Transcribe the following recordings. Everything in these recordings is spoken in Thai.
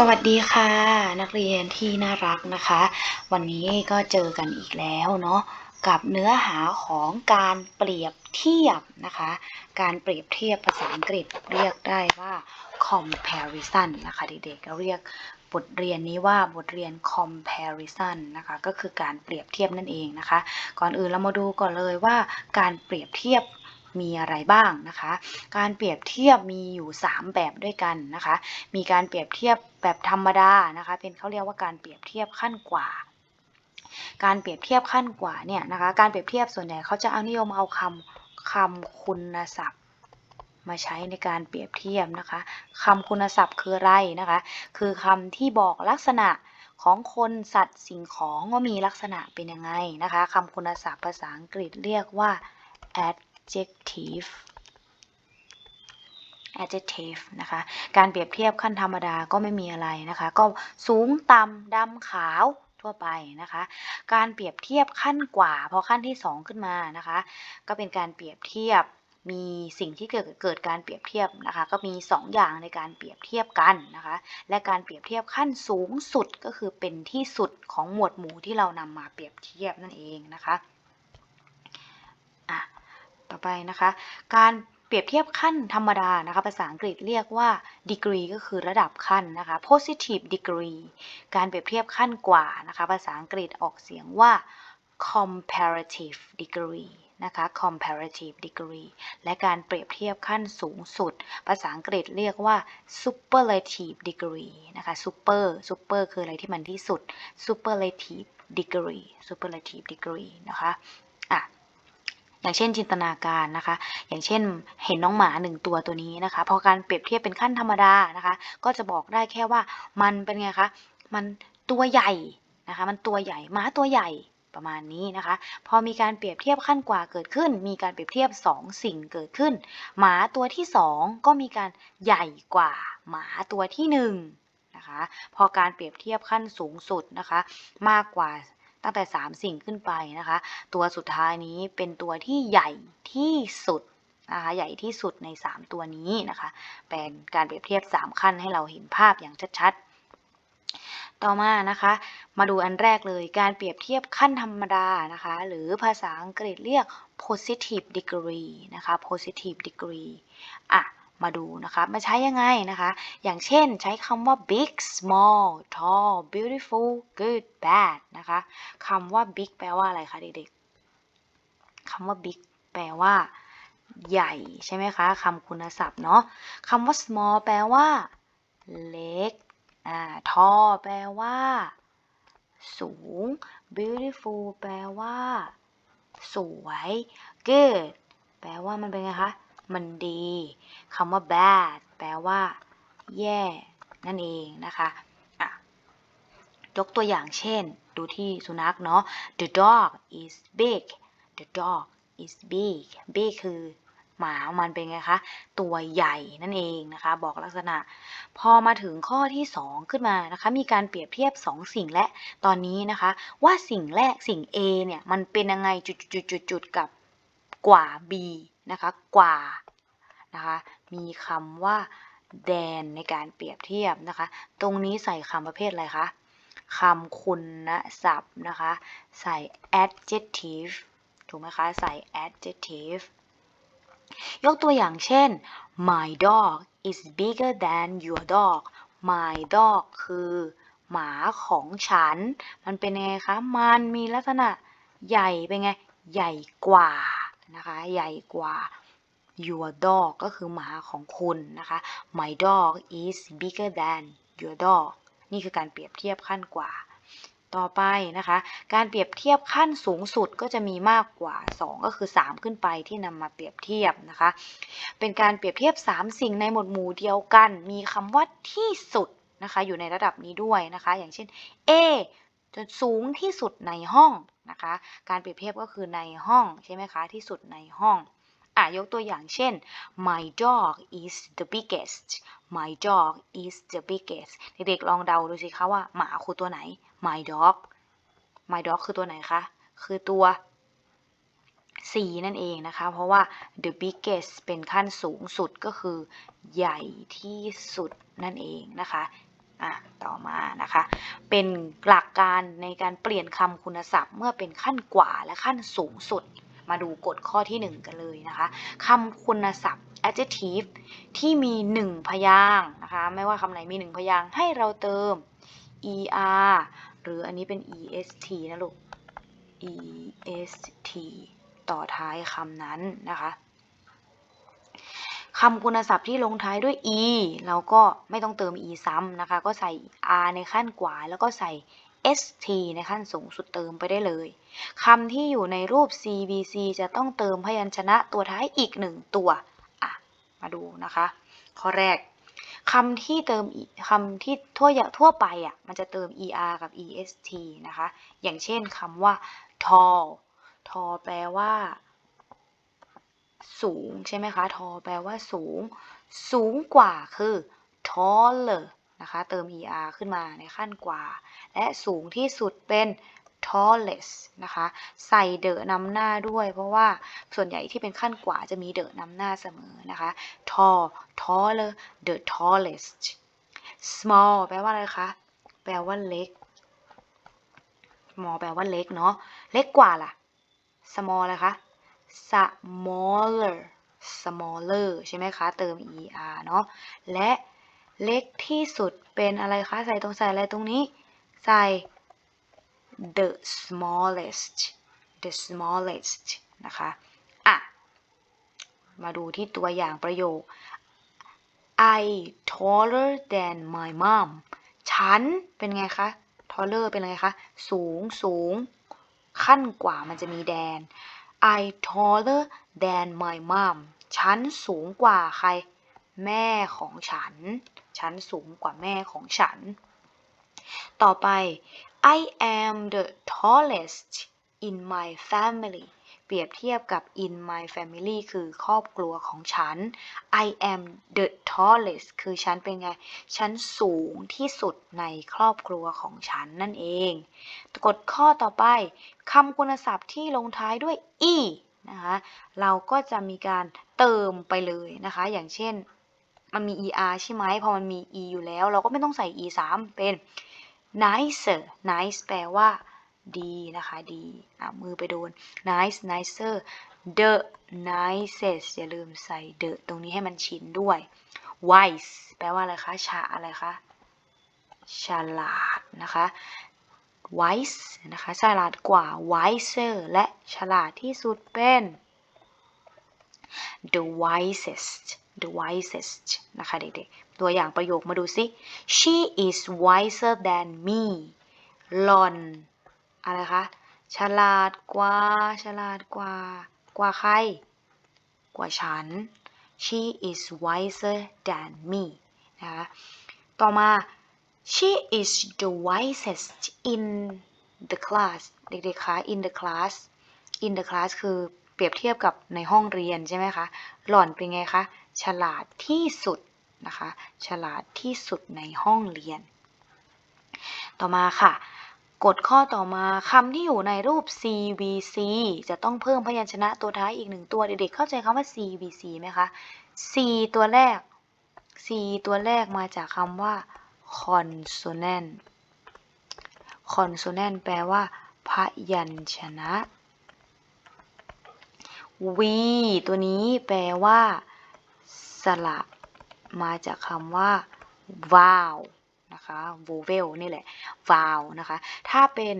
สวัสดีค่ะ นักเรียนที่น่ารักนะคะ วันนี้ก็เจอกันอีกแล้วเนาะกับเนื้อหาของการเปรียบเทียบนะคะ การเปรียบเทียบภาษาอังกฤษเรียกได้ว่า comparison นะคะเด็กๆก็เรียกบทเรียนนี้ว่าบทเรียน comparison นะคะ ก็คือการเปรียบเทียบนั่นเองนะคะ ก่อนอื่นเรามาดูก่อนเลยว่าการเปรียบเทียบ มีอะไรบ้างนะคะ การเปรียบเทียบมีอยู่ 3 แบบด้วยกันนะคะ มีการเปรียบเทียบแบบธรรมดานะคะ เป็นเขาเรียกว่าการเปรียบเทียบขั้นกว่าการเปรียบเทียบขั้นกว่าเนี่ยนะคะ การเปรียบเทียบส่วนใหญ่เขาจะเอานิยมเอาคำคำคุณศัพท์ มาใช้ในการเปรียบเทียบนะคะคำคุณศัพท์คืออะไรนะคะ คือคำที่บอกลักษณะของคนสัตว์สิ่งของว่ามีลักษณะเป็นยังไงนะคะคำคุณศัพท์ภาษาอังกฤษเรียกว่า ad adjective adjective นะคะ การเปรียบเทียบขั้นธรรมดาก็ไม่มีอะไรนะคะ ก็สูงต่ำดำขาวทั่วไปนะคะ การเปรียบเทียบขั้นกว่า พอขั้นที่ 2 ขึ้นมานะคะ ก็เป็นการเปรียบเทียบมีสิ่งที่เกิดเกิดการเปรียบเทียบนะคะ ก็มี 2 อย่างในการเปรียบเทียบกันนะคะ และการเปรียบเทียบขั้นสูงสุดก็คือเป็นที่สุดของหมวดหมู่ที่เรานำมาเปรียบเทียบนั่นเองนะคะ ต่อไปนะคะ การเปรียบเทียบขั้นธรรมดานะคะ ภาษาอังกฤษเรียกว่า degree ก็คือระดับขั้นนะคะ positive degree การเปรียบเทียบขั้นกว่านะคะ ภาษาอังกฤษออกเสียงว่า comparative degree นะคะ comparative degree และการเปรียบเทียบขั้นสูงสุด ภาษาอังกฤษเรียกว่า superlative degree นะคะ super super คืออะไรที่มันที่สุด superlative degree superlative degree นะคะ อะ อย่างเช่นจินตนาการนะคะ อย่างเช่นเห็นน้องหมาหนึ่งตัวตัวนี้นะคะ พอการเปรียบเทียบเป็นขั้นธรรมดานะคะ ก็จะบอกได้แค่ว่ามันเป็นไงคะ มันตัวใหญ่นะคะ มันตัวใหญ่หมาตัวใหญ่ประมาณนี้นะคะ พอมีการเปรียบเทียบขั้นกว่าเกิดขึ้น มีการเปรียบเทียบ 2 สิ่งเกิดขึ้น หมาตัวที่ 2 ก็มีการใหญ่กว่าหมาตัวที่1นะคะ พอการเปรียบเทียบขั้นสูงสุดนะคะ มากกว่า ตั้งแต่ 3 สิ่งขึ้นไปนะคะ ตัวสุดท้ายนี้เป็นตัวที่ใหญ่ที่สุดนะคะใหญ่ที่สุดใน 3 ตัวนี้นะคะ เป็นการเปรียบเทียบ 3 ขั้นให้เราเห็นภาพอย่างชัดๆ ต่อมานะคะ มาดูอันแรกเลยการเปรียบเทียบขั้นธรรมดานะคะ หรือภาษาอังกฤษเรียก positive degree นะคะ positive degree อะ มาดูนะคะมาใช้ยังไงนะคะ อย่างเช่นใช้คำว่า big small tall beautiful good bad นะคะคำว่า big แปลว่าอะไรคะเด็กๆคำว่า big แปลว่า ใหญ่ใช่ไหมคะคำคุณศัพท์เนาะคำว่า small แปลว่า เล็กอ่า tall แปลว่า สูง beautiful แปลว่า สวย good แปลว่ามันเป็นไงคะ มันดีคำว่า bad แปลว่า แย่ นั่นเองนะคะะยกตัวอย่างเช่น ดูที่สุนัขเนาะ the dog is big the dog is big big คือหมามันเป็นไงคะ ตัวใหญ่นั่นเองนะคะ บอกลักษณะ พอมาถึงข้อที่ 2 ขึ้นมานะคะ มีการเปรียบเทียบ 2 สิ่งและตอนนี้นะคะ ว่าสิ่งแรกสิ่ง A เนี่ย มันเป็นยังไงจุดๆๆกับกว่า B นะคะกว่านะคะมีคำว่า than ในการเปรียบเทียบนะคะ ตรงนี้ใส่คำประเภทอะไรคะคำคุณศัพท์นะคะใส่ adjective ถูกไหมคะ ใส่ adjective ยกตัวอย่างเช่น my dog is bigger than your dog my dog คือหมาของฉัน มันเป็นไงคะ มันมีลักษณะใหญ่เป็นไง ใหญ่กว่า นะคะ ใหญ่กว่า your dog ก็คือหมาของคุณนะคะ my dog is bigger than your dog นี่คือการเปรียบเทียบขั้นกว่า ต่อไปนะคะ การเปรียบเทียบขั้นสูงสุดก็จะมีมากกว่า 2 ก็คือ 3 ขึ้นไปที่นำมาเปรียบเทียบนะคะ เป็นการเปรียบเทียบ 3 สิ่งในหมวดหมู่เดียวกัน มีคำว่าที่สุดนะคะ อยู่ในระดับนี้ด้วยนะคะ อย่างเช่น A จะสูงที่สุดในห้อง นะคะ การเปรียบเทียบก็คือในห้องใช่ไหมคะ ที่สุดในห้อง อะ ยกตัวอย่างเช่น my dog is the biggest my dog is the biggest เด็กๆลองเดาดูสิคะว่าหมาคือตัวไหน my dog my dog คือตัวไหนคะ คือตัว C นั่นเองนะคะ เพราะว่า the biggest เป็นขั้นสูงสุดก็คือใหญ่ที่สุดนั่นเองนะคะ อะต่อมานะคะ เป็นหลักการในการเปลี่ยนคำคุณศัพท์ เมื่อเป็นขั้นกว่าและขั้นสูงสุด มาดูกฎข้อที่ 1 กันเลยนะคะคำคุณศัพท์ adjective ที่มี 1 พยางค์นะคะ ไม่ว่าคำไหนมี 1 พยางค์ให้เราเติม er หรืออันนี้เป็น est นะลูก est ต่อท้ายคำนั้นนะคะ คำคุณศัพท์ที่ลงท้ายด้วย e เราก็ไม่ต้องเติม e ซ้ำนะคะ ก็ใส่ r ในขั้นกว่า แล้วก็ใส่ st ในขั้นสูงสุดเติมไปได้เลยคำที่อยู่ในรูป cbc จะต้องเติมพยัญชนะตัวท้ายอีกหนึ่งตัวอะมาดูนะคะ ข้อแรกคำที่เติมคำที่ทั่วทั่วไปอะมันจะเติม er กับ est นะคะ อย่างเช่นคำว่า tall tall แปลว่า สูงใช่ไหมคะ tall แปลว่าสูง สูงกว่าคือ taller นะคะ เติม er ขึ้นมาในขั้นกว่า และสูงที่สุดเป็น tallest นะคะ ใส่เดอะนำหน้าด้วย เพราะว่าส่วนใหญ่ที่เป็นขั้นกว่าจะมีเดอะนำหน้าเสมอนะคะ tall taller the tallest small แปลว่าอะไรคะ แปลว่าเล็ก small แปลว่าเล็กเนาะ เล็กกว่าล่ะ small อะไรคะ smaller smaller ใช่ไหมคะ เติม er เนาะ และเล็กที่สุดเป็นอะไรคะ ใส่ตรงใส่อะไรตรงนี้ ใส่ the smallest the smallest นะคะ อะ มาดูที่ตัวอย่างประโยค I taller than my mom ฉันเป็นไงคะ taller เป็นไงคะ สูงสูง ขั้นกว่ามันจะมีแดน I taller than my mom ฉันสูงกว่าใคร แม่ของฉัน ฉันสูงกว่าแม่ของฉัน ต่อไป I am the tallest in my family เปรียบเทียบกับ in my family คือครอบครัวของฉัน I am the tallest คือฉันเป็นไง ฉันสูงที่สุดในครอบครัวของฉันนั่นเองกดข้อต่อไปคำคุณศัพท์ที่ลงท้ายด้วย e นะคะเราก็จะมีการเติมไปเลยนะคะ อย่างเช่น มันมี er ใช่ไหมพอมันมี e อยู่แล้ว เราก็ไม่ต้องใส่ e ซ้ำเป็น nicer nice แปลว่า ดีนะคะ ดีอะมือไปโดน nice nicer the nicest อย่าลืมใส่ the ตรงนี้ให้มันชินด้วย wise แปลว่าอะไรคะ ฉะอะไรคะ ฉลาดนะคะ wise นะคะ ฉลาดกว่า wiser และฉลาดที่สุดเป็น the wisest the wisest นะคะเด็กๆ ตัวอย่างประโยคมาดูสิ she is wiser than me หล่อน อะไรคะ ฉลาดกว่า ฉลาดกว่า กว่าใคร กว่าฉัน she is wiser than me นะคะต่อมา she is the wisest in the class เด็กๆคะ in the class in the class คือเปรียบเทียบกับในห้องเรียนใช่ไหมคะ หล่อนเป็นไงคะ ฉลาดที่สุดนะคะ ฉลาดที่สุดในห้องเรียน ต่อมาค่ะ กฎข้อต่อมาคำที่อยู่ในรูป CVC จะต้องเพิ่มพยัญชนะตัวท้ายอีกหนึ่งตัวเด็กๆเข้าใจคำว่า CVC ไหมคะ C ตัวแรก C ตัวแรกมาจากคำว่า consonant consonant แปลว่า พยัญชนะ V ตัวนี้แปลว่า สระ มาจากคำว่า vowel นะคะ vowel นี่แหละ vowel นะคะ ถ้าเป็น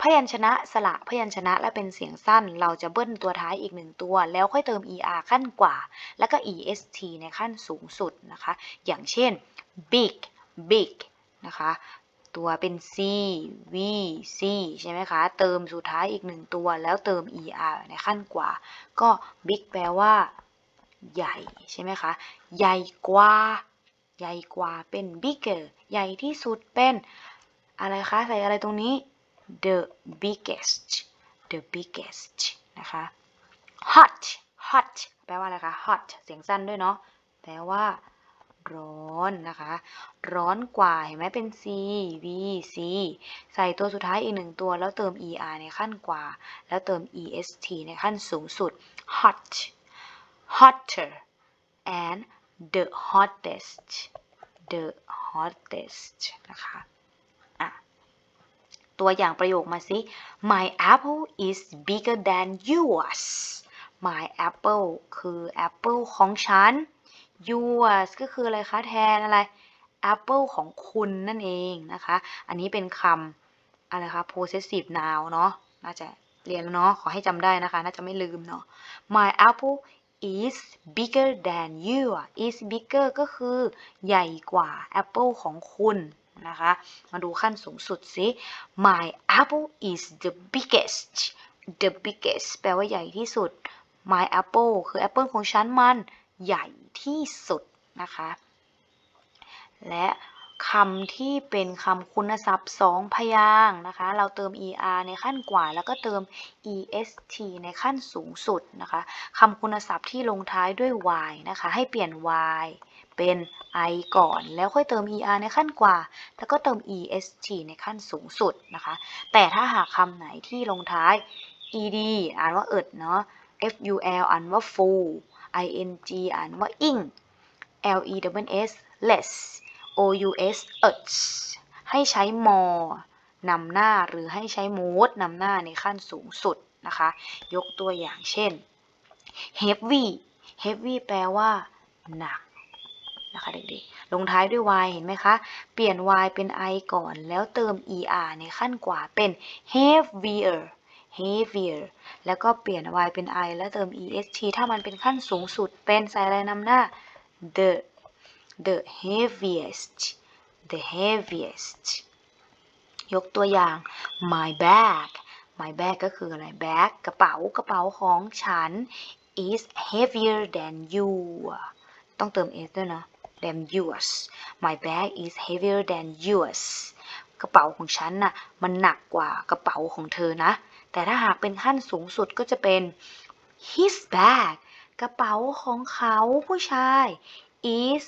พยัญชนะสระพยัญชนะและเป็นเสียงสั้น เราจะเบิ้ลตัวท้ายอีกหนึ่งตัว แล้วค่อยเติม er ขั้นกว่า แล้วก็ est ในขั้นสูงสุดนะคะ อย่างเช่น big big นะคะ ตัวเป็น c v c ใช่ไหมคะ เติมสุดท้ายอีกหนึ่งตัว แล้วเติม er ในขั้นกว่า ก็ big แปลว่า ใหญ่ ใช่ไหมคะ ใหญ่กว่า ใหญ่กว่าเป็น bigger ใหญ่ที่สุดเป็น อะไรคะ ใส่อะไรตรงนี้ the biggest the biggest นะคะ hot hot แปลว่าอะไรคะ hot เสียงสั้นด้วยเนาะ แปลว่า ร้อนนะคะ ร้อนกว่า เห็นไหมเป็น c v c ใส่ตัวสุดท้ายอีกหนึ่งตัว แล้วเติม er ในขั้นกว่า แล้วเติม est ในขั้นสูงสุด hot hotter and the hottest the hottest นะคะอะตัวอย่างประโยคมาสิ My apple is bigger than yours My apple คือ apple ของฉัน yours ก็คืออะไรคะแทนอะไร apple ของคุณนั่นเองนะคะ อันนี้เป็นคำอะไรคะ possessive noun เนาะน่าจะเรียนแล้วเนาะ ขอให้จำได้นะคะ น่าจะไม่ลืมเนาะ My apple is bigger than you is bigger ก็คือใหญ่กว่า apple ของคุณนะคะ มาดูขั้นสูงสุดสิ My apple is the biggest the biggest แปลว่าใหญ่ที่สุด My apple คือ apple ของฉันมันใหญ่ที่สุดนะคะ และ คำที่เป็นคำคุณศัพท์สองพยางค์นะคะ เราเติม er ในขั้นกว่า แล้วก็เติม est ในขั้นสูงสุดนะคะคำคุณศัพท์ที่ลงท้ายด้วย y นะคะ ให้เปลี่ยน y เป็น i ก่อน แล้วค่อยเติม er ในขั้นกว่า แล้วก็เติม est ในขั้นสูงสุดนะคะ แต่ถ้าหากคำไหนที่ลงท้าย ed อ่านว่าเอิดเนาะ ful อ่านว่า full ing อ่านว่า ing less less ous us ให้ใช้ more นำหน้าหรือให้ใช้ most นำหน้าในขั้นสูงสุดนะคะ ยกตัวอย่างเช่น heavy heavy แปลว่า หนักนะคะเด็กๆ ลงท้ายด้วย y เห็นไหมคะ เปลี่ยน y เป็น i ก่อนแล้วเติม er ในขั้นกว่าเป็น heavier heavier แล้วก็เปลี่ยน y เป็น i แล้วเติม est ถ้ามันเป็นขั้นสูงสุดเป็นใส่อะไรนำหน้า the the heaviest the heaviest ยกตัวอย่าง my bag my bag ก็คืออะไร bag กระเป๋ากระเป๋าของฉัน is heavier than you ต้องเติม s ด้วยเนาะ than yours my bag is heavier than yours กระเป๋าของฉันน่ะมันหนักกว่ากระเป๋าของเธอนะ แต่ถ้าหากเป็นขั้นสูงสุดก็จะเป็น his bag กระเป๋าของเขาผู้ชาย is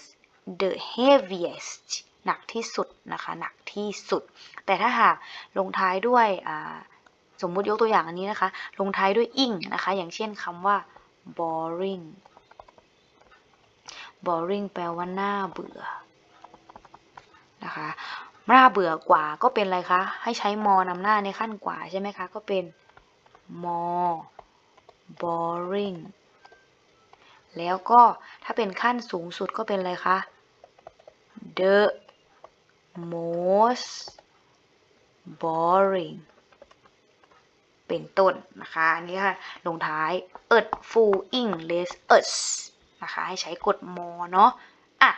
the heaviest หนักที่สุดนะคะหนักที่สุด แต่ถ้าหากลงท้ายด้วยสมมุติยกตัวอย่างอันนี้นะคะ ลงท้ายด้วย ing นะคะ อย่างเช่นคำว่า boring boring แปลว่าน่าเบื่อนะคะน่าเบื่อกว่าก็เป็นอะไรคะ ให้ใช้ more นำหน้าในขั้นกว่าใช่ไหมคะ ก็เป็น more boring แล้วก็ถ้าเป็นขั้นสูงสุดก็เป็นอะไรคะ the most boring เป็นต้นนะคะ อันนี้ค่ะ ลงท้าย it full English us นะคะ ให้ใช้กด more เนาะอะ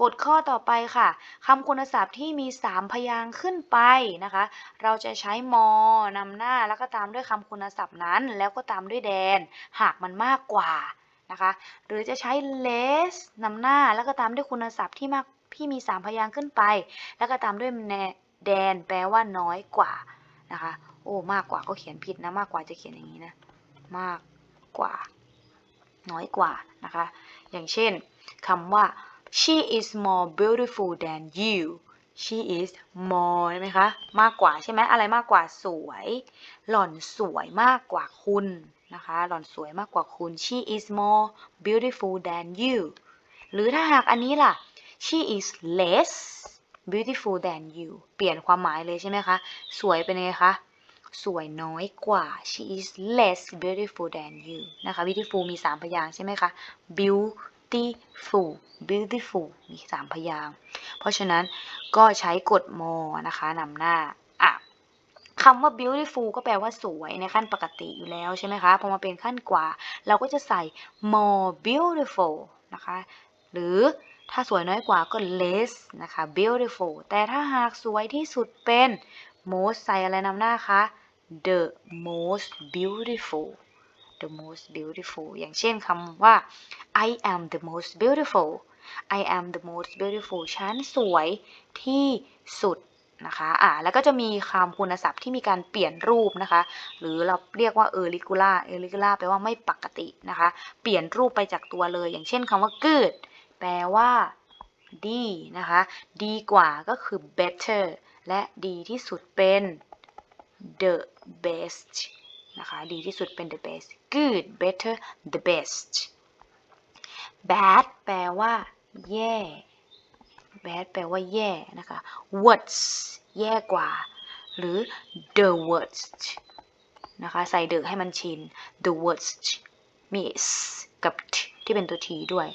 กดข้อต่อไปค่ะคำคุณศัพท์ที่มี 3 พยางค์ขึ้นไปนะคะ เราจะใช้ more นำหน้าแล้วก็ตามด้วยคำคุณศัพท์นั้น แล้วก็ตามด้วยแดน หากมันมากกว่า นะคะ หรือจะใช้ less นำหน้าแล้วก็ตามด้วยคุณศัพท์ที่มากที่มี 3 พยางค์ขึ้นไป แล้วก็ตามด้วยแดนแปลว่าน้อยกว่านะคะ โอ้มากกว่าก็เขียนผิดนะมากกว่าจะเขียนอย่างนี้นะมากกว่า น้อยกว่านะคะ อย่างเช่นคำว่า she is more beautiful than you she is more ใช่ไหมคะ มากกว่าใช่ไหมอะไรมากกว่าสวย หล่อนสวยมากกว่าคุณ นะคะ หล่อนสวยมากกว่าคุณ she is more beautiful than you หรือถ้าหากอันนี้ล่ะ she is less beautiful than you เปลี่ยนความหมายเลยใช่ไหมคะ สวยเป็นไงคะ สวยน้อยกว่า she is less beautiful than you นะคะ beautiful มี 3 พยางค์ใช่ไหมคะ beautiful beautiful มี 3 พยางค์ เพราะฉะนั้นก็ใช้กด more นะคะนำหน้า คำว่า beautiful ก็แปลว่าสวยในขั้นปกติอยู่แล้วใช่ไหมคะ พอมาเป็นขั้นกว่า เราก็จะใส่ more beautiful นะคะ หรือถ้าสวยน้อยกว่าก็ less นะคะ beautiful แต่ถ้าหากสวยที่สุดเป็น most ใส่อะไรนำหน้าคะ the most beautiful the most beautiful อย่างเช่นคำว่า I am the most beautiful I am the most beautiful ฉันสวยที่สุด นะคะอ่าแล้วก็จะมีคำคุณศัพท์ที่มีการเปลี่ยนรูปนะคะ หรือเราเรียกว่า irregular irregular แปลว่าไม่ปกตินะคะ เปลี่ยนรูปไปจากตัวเลย อย่างเช่นคำว่า good แปลว่าดีนะคะ ดีกว่าก็คือ better และดีที่สุดเป็น the best นะคะ ดีที่สุดเป็น the best good better the best bad แปลว่า แย่ bad แปลว่าแย่นะคะ worst แย่กว่า หรือ the worst นะคะ ใส่เดอให้มันชิน the worst มี s กับ t ที่เป็นตัว t ด้วย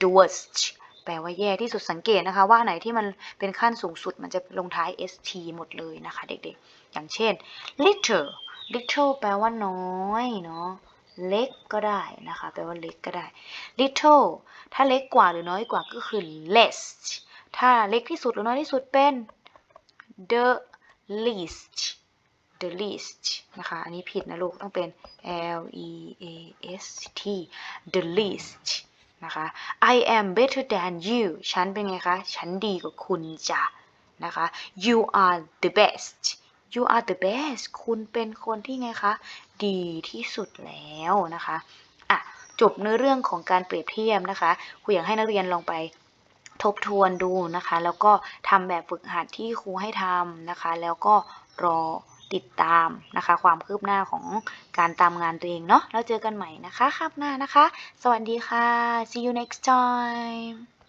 the worst แปลว่าแย่ที่สุดสังเกตนะคะ ว่าไหนที่มันเป็นขั้นสูงสุดมันจะลงท้าย st หมดเลยนะคะเด็กๆ อย่างเช่น little little แปลว่าน้อยเนาะเล็กก็ได้นะคะ แปลว่าเล็กก็ได้ little ถ้าเล็กกว่าหรือน้อยกว่าก็คือ less ถ้าเล็กที่สุดหรือน้อยที่สุดเป็น the least the least นะคะ อันนี้ผิดนะลูก ต้องเป็น l e a s t the least นะคะ I am better than you ฉันเป็นไงคะ ฉันดีกว่าคุณจ้ะนะคะ you are the best you are the best คุณเป็นคนที่ไงคะ ดีที่สุดแล้วนะคะ อะ จบเนื้อเรื่องของการเปรียบเทียบนะคะครูอยากให้นักเรียนลองไป ทบทวนดูนะคะ แล้วก็ทำแบบฝึกหัดที่ครูให้ทำนะคะ แล้วก็รอติดตามนะคะ ความคืบหน้าของการตามงานตัวเองเนาะแล้วเจอกันใหม่นะคะคาบหน้านะคะ สวัสดีค่ะ see you next time